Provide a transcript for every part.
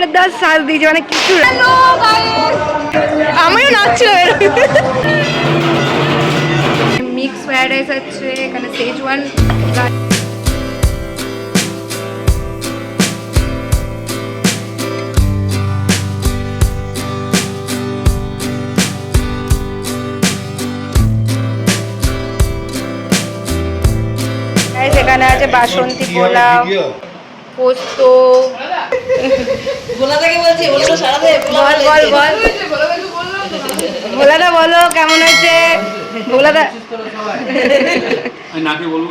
জবরদস্ত সাজ দিয়েছে মানে কিছু আমিও নাচছি মিক্স ফ্রাইড রাইস আছে এখানে সেজওয়ান এখানে আছে বাসন্তী পোলাও। পোস্ত। ভোলাদা বলো কেমন হয়েছে? ভোলাদা আমি নাকে বলব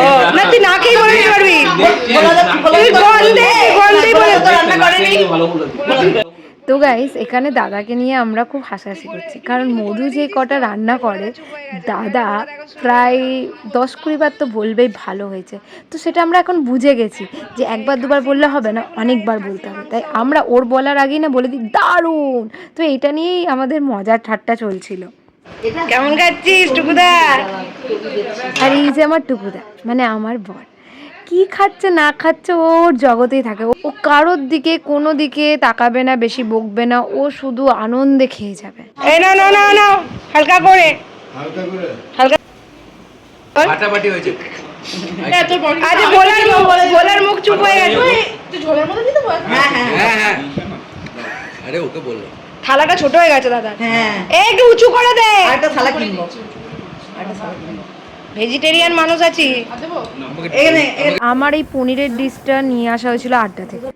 ও না তুই না খেয়ে বলে দিতে পারবি। তুই গন্ধে বলে রান্না করেনি। তো গাইস এখানে দাদাকে নিয়ে আমরা খুব হাসাহাসি করছি। কারণ মধু যে কটা রান্না করে দাদা প্রায় দশ কুড়ি বার তো বলবেই ভালো হয়েছে। তো সেটা আমরা এখন বুঝে গেছি যে একবার দুবার বললে হবে না অনেকবার বলতে হবে। তাই আমরা ওর বলার আগেই না বলে দিই দারুণ! তো এটা নিয়েই আমাদের মজার ঠাট্টা চলছিল। কেমন খাচ্ছিস টুকুদা? আর এই যে আমার টুকুদা মানে আমার বর। কি খাচ্ছে না খাচ্ছে ওর জগতেই থাকে। ও কারোর দিকে কোনো দিকে তাকাবে না বেশি বকবে না ও শুধু আনন্দে খেয়ে যাবে। এই না না না না হালকা করে। হালকা ফাটাফাটি হয়েছে। আজ বলার মুখ বলার মুখ চুপ হয়ে গেছে। হ্যাঁ হ্যাঁ। হ্যাঁ হ্যাঁ। আরে ওকে বলল থালাটা ছোট হয়ে গেছে দাদা। হ্যাঁ। এই একটু উঁচু করে দে। আরেকটা থালা কিনবো। আরেকটা থালা কিনবো। ভেজিটেরিয়ান মানুষ আছি। এখানে আমার এই পনিরের ডিশটা নিয়ে আসা হয়েছিল আড্ডা থেকে।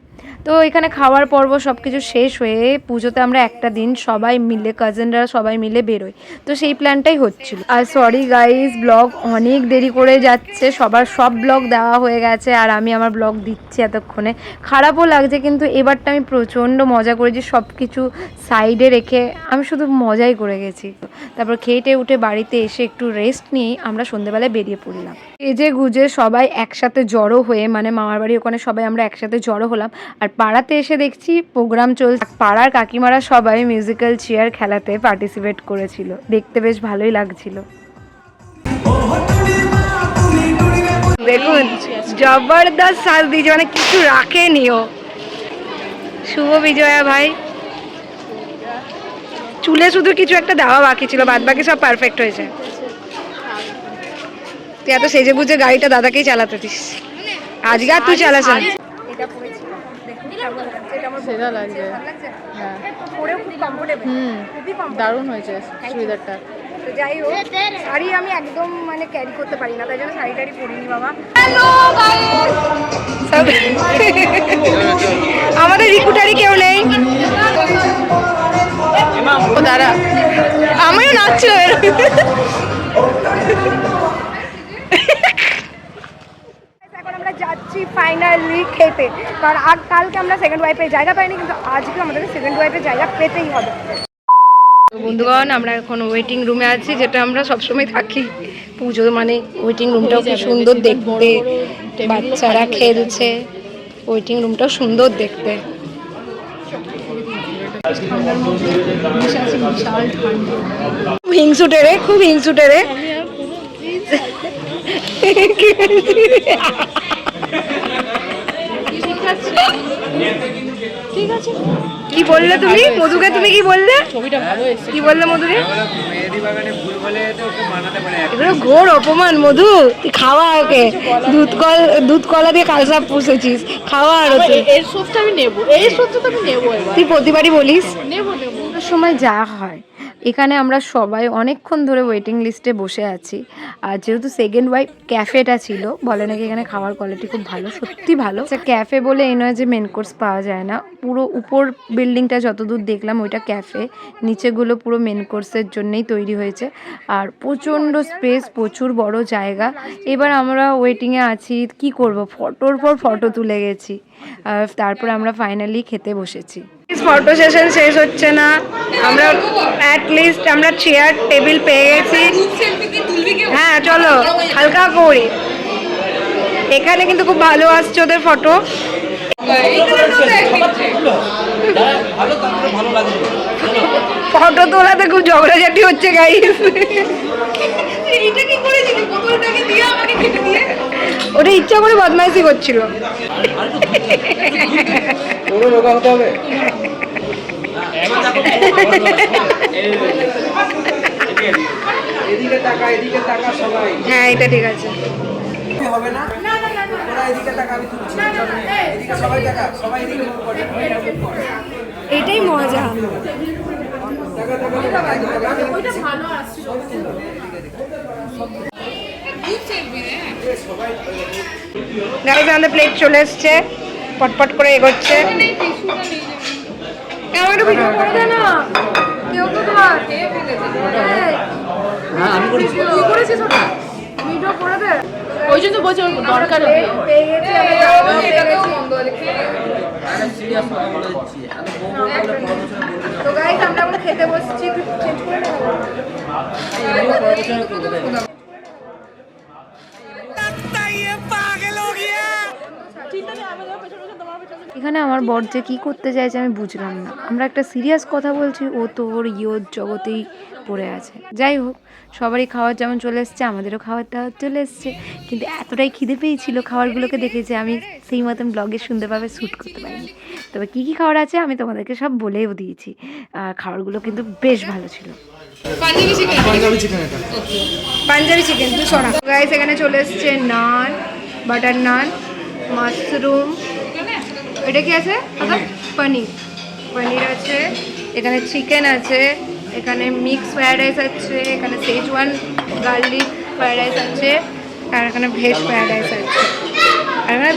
তো এখানে খাওয়ার পর্ব সব কিছু শেষ হয়ে পুজোতে আমরা একটা দিন সবাই মিলে কাজিনরা সবাই মিলে বেরোই। তো সেই প্ল্যানটাই হচ্ছিল। আর সরি গাইজ ব্লগ অনেক দেরি করে যাচ্ছে। সবার সব ব্লগ দেওয়া হয়ে গেছে আর আমি আমার ব্লগ দিচ্ছি এতক্ষণে। খারাপও লাগছে কিন্তু এবারটা আমি প্রচণ্ড মজা করেছি সব কিছু সাইডে রেখে আমি শুধু মজাই করে গেছি। তারপর খেটে উঠে বাড়িতে এসে একটু রেস্ট নিয়ে আমরা সন্ধেবেলায় বেরিয়ে পড়লাম। এজে গুজে সবাই একসাথে জড়ো হয়ে মানে মামার বাড়ি ওখানে সবাই আমরা একসাথে জড়ো হলাম। আর পাড়াতে এসে দেখছি প্রোগ্রাম চলছে। পাড়ার কাকিমারা সবাই মিউজিক্যাল চেয়ার খেলাতে পার্টিসিপেট করেছিল। দেখতে বেশ ভালোই লাগছিল। দেখুন, জবরদস্ত সাজ দিয়েছে মানে কিছু রাখেনি ও। শুভ বিজয়া ভাই। চুলে শুধু কিছু একটা দেওয়া বাকি ছিল বাদ বাকি সব পারফেক্ট হয়েছে। তুই এত সেজে গুজে গাড়িটা দাদাকেই চালাতে দিস। আজকে আর তুই চালাস না সেটা লাগবে। হ্যাঁ। হুম দারুণ হয়েছে চুড়িদারটা। তো যাই হোক শাড়ি আমি একদম মানে ক্যারি করতে পারি না তাই জন্য শাড়ি টাড়ি পরিনি বাবা। আমাদের রিকুটারি কেউ নেই। দাঁড়া। আমিও নাচছি। এখন যাচ্ছি ফাইনালি খেতে। কারণ আগ কালকে আমরা সেকেন্ড ওয়াইফে জায়গা পাইনি কিন্তু আজকে আমাদের সেকেন্ড ওয়াইফে জায়গা পেতেই হবে। তো বন্ধুগণ আমরা এখন ওয়েটিং রুমে আছি যেটা আমরা সবসময় থাকি। পুজো মানে ওয়েটিং রুমটাও কি সুন্দর দেখতে। বাচ্চারা খেলছে ওয়েটিং রুমটাও সুন্দর দেখতে। খুব হিংসুটে রে খুব হিংসুটে রে। কি বললে তুমি? মধুকে তুমি কি বললে? ছবিটা কি বললে মধুরে মেহেদি বাগানে ভুল বলে তো ওকে মানাতে পারে এগুলো ঘোর অপমান মধু। তুই খাওয়া ওকে। দুধ কল দুধ কলা দিয়ে কালসাপ পুষেছিস। খাওয়া আর ওকে। এর সোপটা আমি নেব। এই সোপটা তো আমি নেব তুই প্রতিবারই বলিস। নেব নেব। সময় যা হয়। এখানে আমরা সবাই অনেকক্ষণ ধরে ওয়েটিং লিস্টে বসে আছি। আর যেহেতু সেকেন্ড ওয়াইফ ক্যাফেটা ছিল, বলে নাকি এখানে খাওয়ার কোয়ালিটি খুব ভালো, সত্যি ভালো। আচ্ছা ক্যাফে বলে এই নয় যে মেন কোর্স পাওয়া যায় না। পুরো উপর বিল্ডিংটা যতদূর দেখলাম ওইটা ক্যাফে নিচেগুলো পুরো মেন কোর্সের জন্যই তৈরি হয়েছে। আর প্রচণ্ড স্পেস প্রচুর বড় জায়গা। এবার আমরা ওয়েটিংয়ে আছি, কি করব? ফটোর পর ফটো তুলে গেছি। আর তারপর আমরা ফাইনালি খেতে বসেছি। ফটো সেশন শেষ হচ্ছে না। আমরা অ্যাটলিস্ট আমরা চেয়ার টেবিল পেয়ে গেছি। হ্যাঁ চলো হালকা করি। এখানে কিন্তু খুব ভালো আসছে ওদের ফটো ফটো তোলাতে খুব ঝগড়াঝাটি হচ্ছে গাইস ওটা ইচ্ছা করে বদমাইশি করছিল। তোরও রোগা হতে হবে? এদিকে তাকা এদিকে তাকা সবাই। হ্যাঁ এটা ঠিক আছে। হবে না? এদিকে তাকা আমি তুলছি। এদিকে সবাই তাকা সবাই এদিকে এটাই মজা। গাইজ আমাদের প্লেট চলে এসছে। পটপট করে এগোচ্ছে। হ্যাঁ ওই জন্য বলছি দরকার পেয়ে পেয়ে আমরা খেতে বসছি একটু চেঞ্জ করে নেব। এখানে আমার বর যে কী করতে চাইছে আমি বুঝলাম না। আমরা একটা সিরিয়াস কথা বলছি ও তো ওর ইয়োর জগতেই পড়ে আছে। যাই হোক সবারই খাওয়ার যেমন চলে এসছে আমাদেরও খাওয়ারটা চলে এসছে। কিন্তু এতটাই খিদে পেয়েছিল খাবারগুলোকে দেখেছে আমি সেই মতন ব্লগে সুন্দরভাবে শ্যুট করতে পারিনি। তবে কী কী খাবার আছে আমি তোমাদেরকে সব বলেও দিয়েছি। আর খাবারগুলো কিন্তু বেশ ভালো ছিল। পাঞ্জাবি চিকেন। এটা। পাঞ্জাবি চিকেন দুশো টাকা। গাইস এখানে চলে এসছে নান বাটার নান মাশরুম এটা কি আছে? দাদা পনির পনির আছে এখানে চিকেন আছে এখানে মিক্স ফ্রায়েড রাইস আছে এখানে সেজওয়ান গার্লিক ফ্রায়েড রাইস আছে আর এখানে ভেজ ফ্রায়েড রাইস আছে। আর এখানে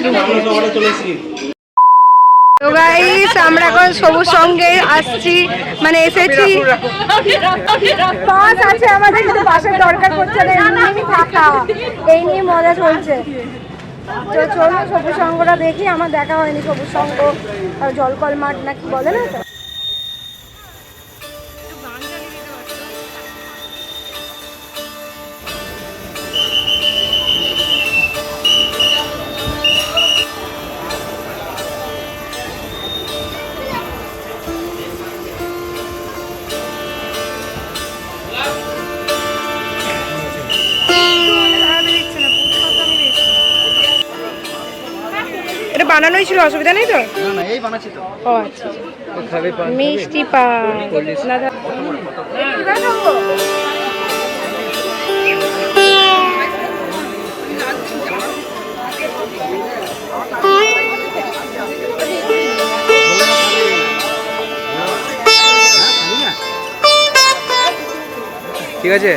তো গাইস আমরা এখন সবুজ সঙ্গে আসছি মানে এসেছি। পাস আছে আমাদের কিন্তু পাশের দরকার পড়ছে না এমনি থাকা এই নিয়ে মজা চলছে। চলো সবুজ সঙ্গটা দেখি, আমার দেখা হয়নি সবুজ সঙ্গ জলকল মাঠ নাকি বলে না তো বানানোই ছিল অসুবিধা নেই তো? না না এই বানাচ্ছি তো। ও আচ্ছা মিষ্টি না ঠিক আছে?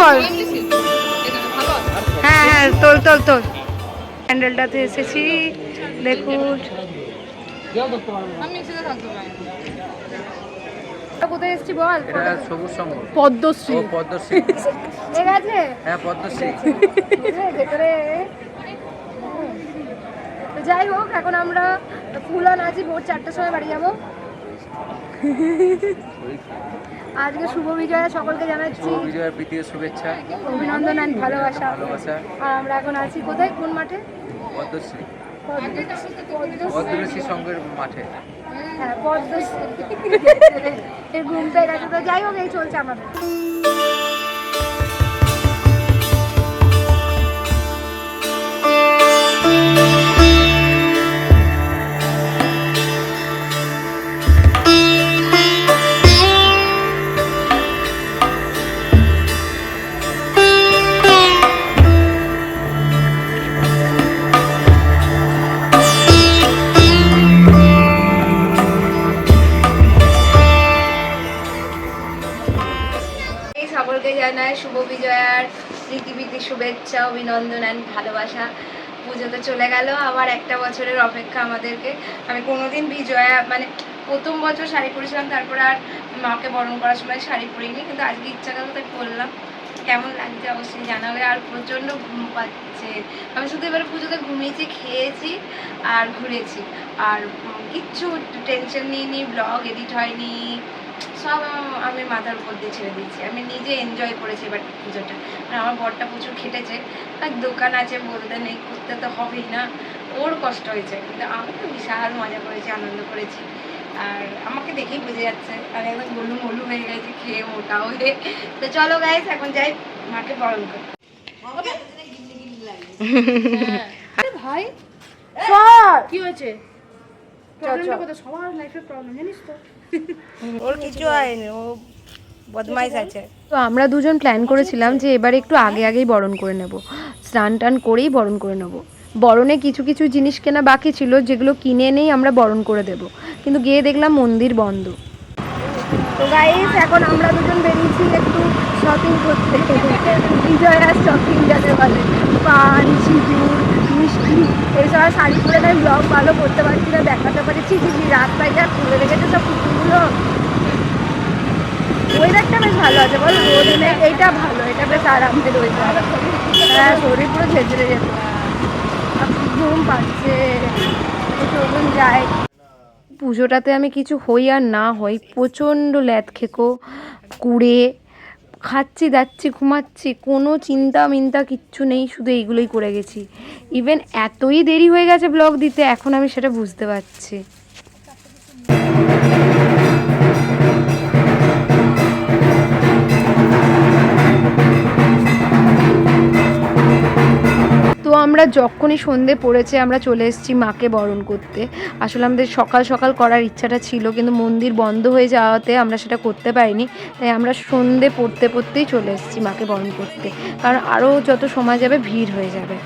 বল। হ্যাঁ হ্যাঁ তোল তোল তোল। প্যান্ডেলটাতে এসেছি। দেখুন কোথায় এসেছি বল? এটা সবুজ সঙ্গ পদ্মশ্রী। পদ্মশ্রী। ঠিক আছে হ্যাঁ পদ্মশ্রী। ভেতরে। যাই হোক এখন আমরা ফুলন আছি ভোর চারটার সময় বাড়ি যাব। আজকে শুভ বিজয়া সকলকে জানাচ্ছি শুভ বিজয়ের প্রীতি শুভেচ্ছা। অভিনন্দন এন্ড ভালোবাসা। ভালোবাসা। আর আমরা এখন আছি কোথায়? কোন মাঠে? পদ্মশ্রী। পদ্মশ্রী। সঙ্গের মাঠে। হ্যাঁ পদ্মশ্রী। এর ঘুমটাই রাখতে তো যাই হোক এই চলছে আমাদের। অভিনন্দন অ্যান্ড ভালোবাসা পুজো তো চলে গেল। আবার একটা বছরের অপেক্ষা আমাদেরকে। আমি কোনোদিন বিজয়া মানে প্রথম বছর শাড়ি পরেছিলাম, তারপর আর মাকে বরণ করার সময় শাড়ি পরিনি, কিন্তু আজকে ইচ্ছা গেল তাই পরলাম। কেমন লাগছে অবশ্যই জানাবে। আর প্রচণ্ড ঘুম পাচ্ছে। আমি শুধু এবারে পুজোতে ঘুমিয়েছি, খেয়েছি আর ঘুরেছি। আর কিচ্ছু টেনশন নিইনি ব্লগ এডিট হয়নি। সব আমি মাথার উপর দিয়ে ছেড়ে দিয়েছি। আমি নিজে এনজয় করেছি এবার পুজোটা। আর আমার বরটা প্রচুর খেটেছে। আর দোকান আছে বলতে নেই করতে তো হবেই না। ওর কষ্ট হয়েছে। কিন্তু আমি তো বিশাল মজা করেছি আনন্দ করেছি। আর আমাকে দেখেই বুঝে যাচ্ছে। আমি একদম গোলু মোলু হয়ে গেছি খেয়ে মোটা হয়ে। তো চলো গাইস এখন যাই মাকে বড় লোক ভাই! কি হয়েছে? প্রবলেমটা কোথায়? সবার লাইফে প্রবলেম জানিস তো? ওর কিছু হয়নি, ও বদমাইশ আছে। তো আমরা দুজন প্ল্যান করেছিলাম যে এবারে একটু আগে আগেই বরণ করে নেব। স্নান টান করেই বরণ করে নেব। বরণে কিছু কিছু জিনিস কেনা বাকি ছিল, যেগুলো কিনে এনেই আমরা বরণ করে দেব। কিন্তু গিয়ে দেখলাম মন্দির বন্ধ। তো গাইস এখন আমরা দুজন বেরিয়েছি একটু শপিং করতে। বিজয়া শপিং যাতে বলে। পান, সিঁদুর আর শাড়ি পরে আমি ব্লগ ভালো করতে পারছি না দেখাতে পারছি যে রাস্তায় যা খুলে রেখেছে সব কুকুরগুলো। ওয়েদারটা বেশ ভালো আছে বল রোদ নেই এইটা ভালো এটা বেশ আরামের ওয়েদার হ্যাঁ শরীর পুরো ঝেঁঝরে যেত ঘুম পাচ্ছে চলুন যাই পুজোটাতে আমি কিছু হই আর না হই প্রচণ্ড ল্যাদ খেকো কুড়ে খাচ্ছি দাচ্ছি ঘুমাচ্ছি, কোনো চিন্তা মিন্তা কিচ্ছু নেই, শুধু এইগুলোই করে গেছি। ইভেন এতই দেরি হয়ে গেছে ব্লগ দিতে, এখন আমি সেটা বুঝতে পারছি। আমরা যখনই সন্ধে পড়েছে, আমরা চলে এসেছি মাকে বরণ করতে। আসলে আমাদের সকাল সকাল করার ইচ্ছাটা ছিল, কিন্তু মন্দির বন্ধ হয়ে যাওয়াতে আমরা সেটা করতে পারিনি। তাই আমরা সন্ধে পড়তে পড়তেই চলে এসেছি মাকে বরণ করতে। কারণ আরও যত সময় যাবে, ভিড় হয়ে যাবে।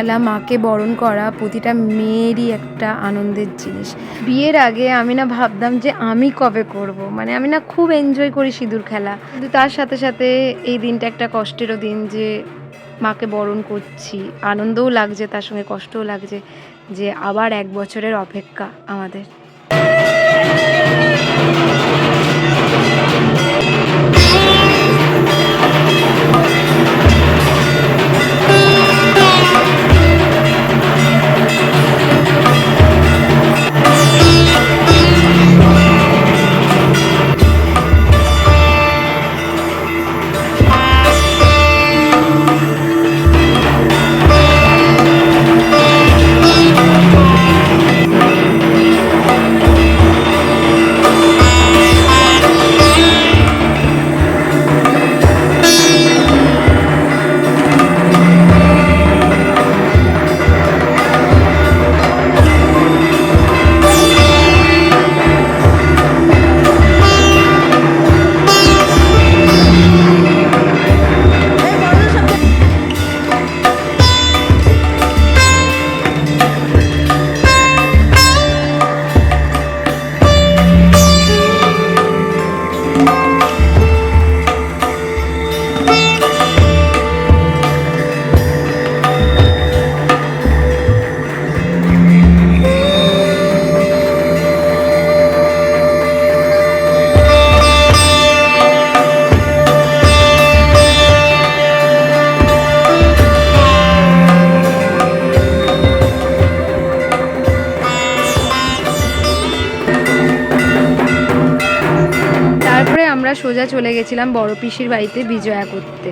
খেলা, মাকে বরণ করা, প্রতিটা মেয়েরই একটা আনন্দের জিনিস। বিয়ের আগে আমি না ভাবতাম যে আমি কবে করব। মানে আমি না খুব এনজয় করি সিঁদুর খেলা। কিন্তু তার সাথে সাথে এই দিনটা একটা কষ্টেরও দিন যে মাকে বরণ করছি। আনন্দও লাগছে, তার সঙ্গে কষ্টও লাগছে যে আবার এক বছরের অপেক্ষা আমাদের। সোজা চলে গেছিলাম বড় পিসির বাড়িতে বিজয়া করতে।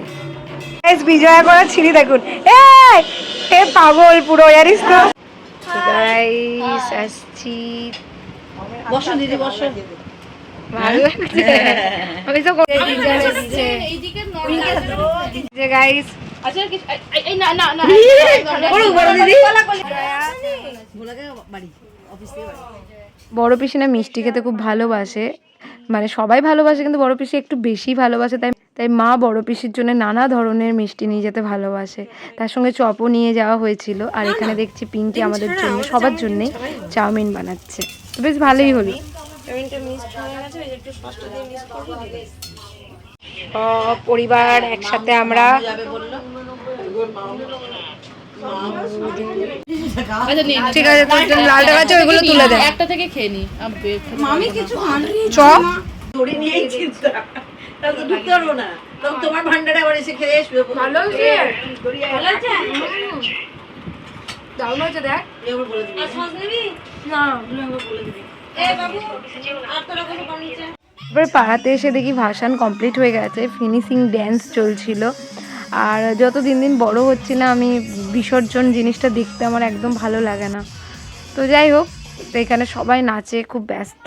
গাইস বিজয়া করা ছিঁড়ি দেখুন। এই এ পাগল পুরো জানিস তো? গাইস আসছি। বসো দিদি বসো। আমি তো যে গাইস আচ্ছা বড় পিসি না মিষ্টি খেতে খুব ভালোবাসে। মানে সবাই ভালোবাসে কিন্তু বড় পিসি একটু বেশি ভালোবাসে তাই তাই মা বড় পিসির জন্য নানা ধরনের মিষ্টি নিয়ে যেতে ভালোবাসে। তার সঙ্গে চপও নিয়ে যাওয়া হয়েছিল আর এখানে দেখছি পিঙ্কি আমাদের জন্য সবার জন্যই চাউমিন বানাচ্ছে। তো বেশ ভালোই হলো। পরিবার একসাথে আমরা ঠিক আছে তোর লালটা গাছে ওইগুলো তুলে দে। একটা থেকে খেয়ে নি। মামি কিছু আনলি চ। ধরে নিয়েই চিন্তা। তাহলে তো ঢুকতে পারব না। তখন তোমার ভান্ডারে আবার এসে খেয়ে আসবে। ভালো হয়েছে? ভালো আছে দারুণ হয়েছে দেখ। তুই বলে দিবি। আর সস নিবি? না বলে দিবি। এ বাবু আর তোরা কোনো বানিয়েছে? এবার পাড়াতে এসে দেখি ভাসান কমপ্লিট হয়ে গেছে। ফিনিশিং ড্যান্স চলছিল। আর যত দিন দিন বড় হচ্ছি না আমি বিসর্জন জিনিসটা দেখতে আমার একদম ভালো লাগে না তো যাই হোক তো এখানে সবাই নাচে খুব ব্যস্ত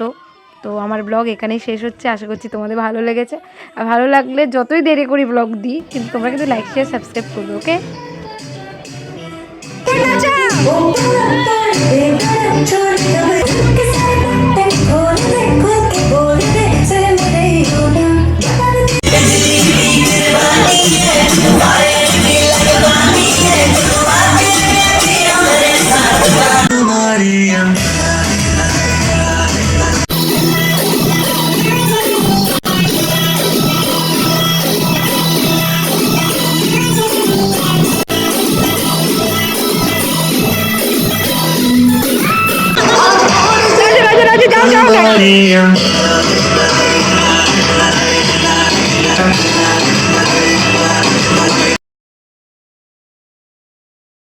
তো আমার ব্লগ এখানেই শেষ হচ্ছে আশা করছি তোমাদের ভালো লেগেছে আর ভালো লাগলে যতই দেরি করি ব্লগ দিই কিন্তু তোমরা কিন্তু লাইক শেয়ার সাবস্ক্রাইব করবে ওকে